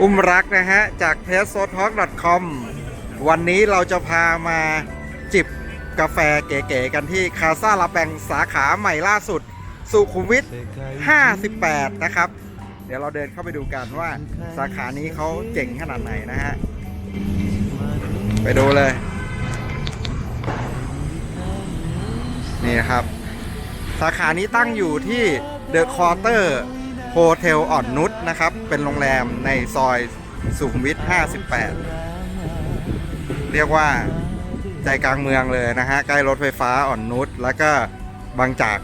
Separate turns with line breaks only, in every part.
อุ้มรักนะฮะ จาก t e s t t a l k c o m วันนี้เราจะพามาจิบกาแฟเก๋ๆกันที่คาซาลาแปงสาขาใหม่ล่าสุด สุขุมวิท 58 นะครับ เดี๋ยวเราเดินเข้าไปดูกันว่าสาขานี้เขาเจ๋งขนาดไหนนะฮะ ไปดูเลย นี่นะครับ สาขานี้ตั้งอยู่ที่ เดอะคอเตอร์โฮเทลอ่อนนุชนะครับ เป็นโรงแรมในซอยสุขุมวิท 58 เรียกว่าใจกลางเมืองเลยนะฮะ ใกล้รถไฟฟ้าอ่อนนุชแล้วก็บางจาก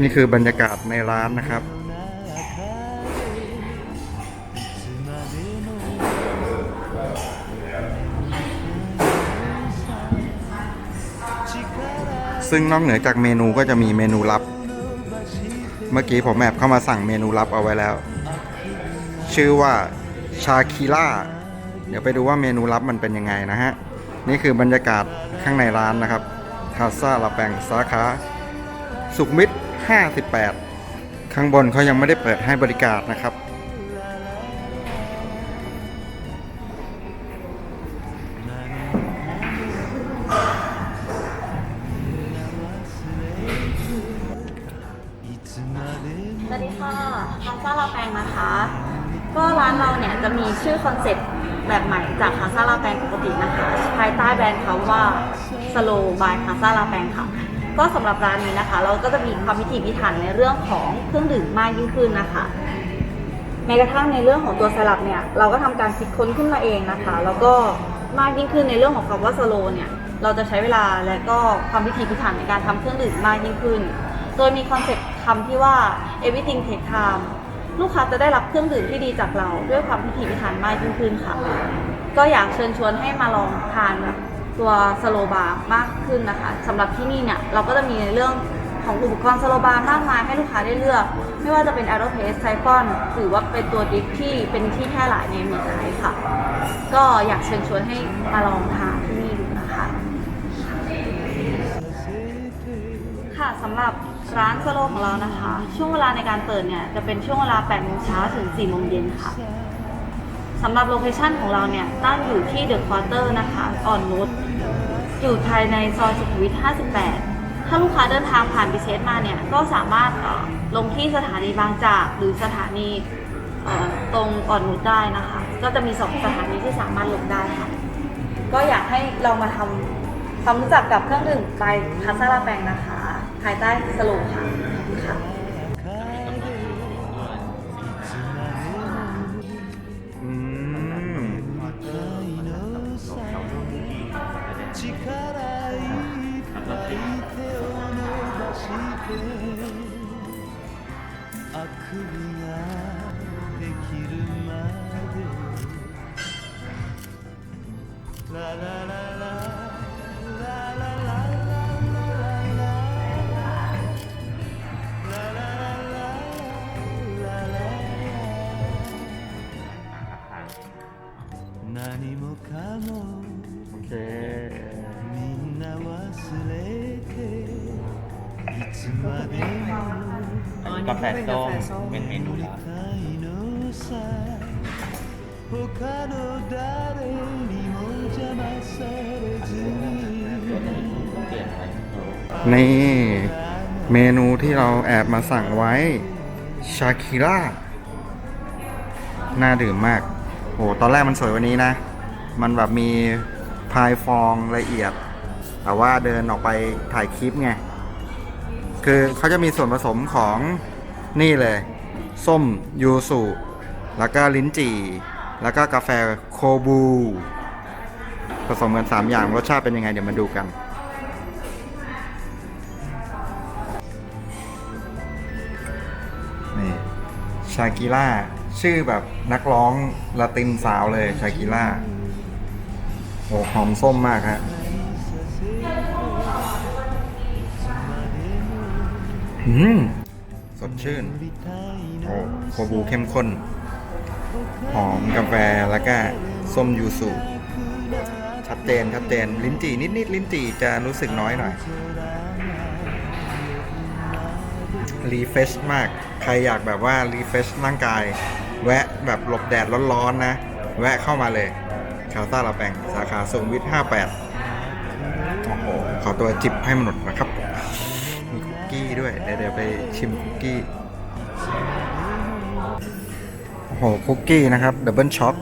นี่คือบรรยากาศในร้านนะครับ ซึ่งนอกเหนือจากเมนูก็จะมีเมนูลับ เมื่อกี้ผมแอบเข้ามาสั่งเมนูลับเอาไว้แล้ว ชื่อว่าชาคิล่าเดี๋ยวไปดูว่าเมนูลับมันเป็นยังไงนะฮะ นี่คือบรรยากาศข้างในร้านนะครับคาซาลาแปงสาขาสุขมิตร 58 ข้างบนเขายังไม่ได้เปิดให้บริการนะครับ
ค่ะคาซาลาแปงนะคะ ก็ร้านเราเนี่ยจะมีชื่อคอนเซ็ปต์แบบใหม่จากคาซาลาแปงปกตินะคะภายใต้แบรนด์คำว่า Slow by คาซาลาแปงค่ะ ก็สำหรับร้านนี้นะคะ เราก็จะมีความพิถีพิถันในเรื่องของเครื่องดื่มมากยิ่งขึ้นนะคะแม้กระทั่งในเรื่องของตัวสลับเนี่ยเราก็ทำการคิดค้นขึ้นมาเองนะคะ แล้วก็มากยิ่งขึ้นในเรื่องของคำว่าสโลเนี่ยเราจะใช้เวลาและก็ความพิถีพิถันในการทำเครื่องดื่มมากยิ่งขึ้น โดยมีคอนเซ็ปต์ คำที่ว่า everything take time ลูกค้าจะได้รับเครื่องดื่มที่ดีจากเรา ด้วยความพิถีพิถันมากยิ่งขึ้นค่ะ ก็อยากเชิญชวนให้มาลองทานแบบตัวสโลบาร์มากขึ้นนะคะสำหรับที่นี่เนี่ยเราก็จะมีในเรื่องของอุปกรณ์สโลบาร์มากมายให้ลูกค้าได้เลือก ไม่ว่าจะเป็น a e r o p a c e ไซฟอนหรือว่าเป็นตัวดิฟที่เป็นที่แพร่หลายในเมืองไทยค่ะ ก็อยากเชิญชวนให้มาลองทานที่นี่ดูนะคะ ค่ะสำหรับ ร้านสโลของเรานะคะ ช่วงเวลาในการเปิดเนี่ยจะเป็นช่วงเวลา8โมงเช้าถึง4โมงเย็นค่ะสำหรับโลเคชันของเราเนี่ยตั้งอยู่ที่เดอะควอเตอร์นะคะอ่อนนุชอยู่ภายในซอยสุขุมวิท 58 ถ้าลูกค้าเดินทางผ่านบิเชสมาเนี่ยก็สามารถลงที่สถานีบางจากหรือสถานีตรงอ่อนนุชได้นะคะ ก็จะมีสองสถานีที่สามารถลงได้ค่ะ ก็อยากให้ลองมาทำความรู้จักกับเครื่องดื่มไบคาซาลาแปงนะคะ ภายใต้สโลค่ะค่ะ
อืม
あくびができるまで 何もかも
โอเค
みんな忘れていつまでも
กาแฟส้มเป็นเมนูลับ
たいのさ他の誰にも邪魔されずに
เปลี่ยนไป
นี่เมนูที่เราแอบมาสั่งไว้ ชาคิร่า น่าดื่มมาก โ หตอนแรกมันสวยวันนี้นะ มันแบบมีพายฟองละเอียด แต่ว่าเดินออกไปถ่ายคลิปไง คือเขาจะมีส่วนผสมของนี่เลย ส้มยูสุแล้วก็ลิ้นจี่ แล้วก็กาแฟโคบู ผสมกัน3อย่างรสชาติเป็นยังไงเดี๋ยวมาดูกันนี่ชากิล่า ชื่อแบบนักร้องละตินสาวเลยชากิล่าโอ้หอมส้มมากฮะอืมสดชื่น โอ้โคบูเข้มข้น หอมกาแฟแล้วก็ส้มยูสุชัดเจนชัดเจน ลิ้นจี่นิดๆลิ้นจี่จะรู้สึกน้อยหน่อย รีเฟชมาก ใครอยากแบบว่ารีเฟชร่างกาย แวะแบบหลบแดดร้อนๆนะ แวะเข้ามาเลยคาซ่าลาแปงสาขาสุขุมวิท 58 โอ้โห ขอตัวจิบให้มันหมดนะครับ มีคุกกี้ด้วย เดี๋ยวไปชิมคุกกี้ โอ้โห คุกกี้นะครับ ดับเบิลช็อค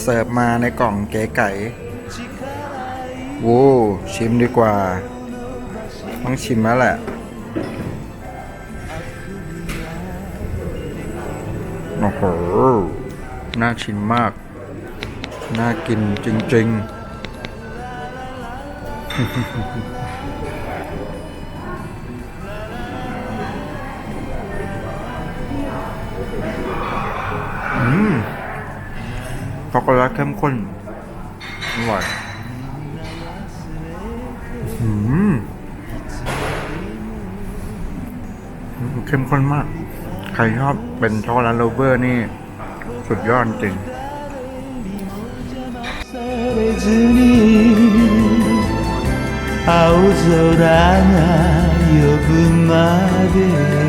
เสิร์ฟมาในกล่องเก๋ไก่โว้ชิมดีกว่า ต้องชิมแล้วแหละ โอ้โห น่าชิมมาก น่ากินจริง ๆ อืมช็อกโกแลตเข้มข้น อร่อยอืมอืมเข้มข้นมาก ใครชอบเป็นช็อกโกแลตโลเวอร์นี่ สุดยอดจริง
されずに青空が呼ぶまで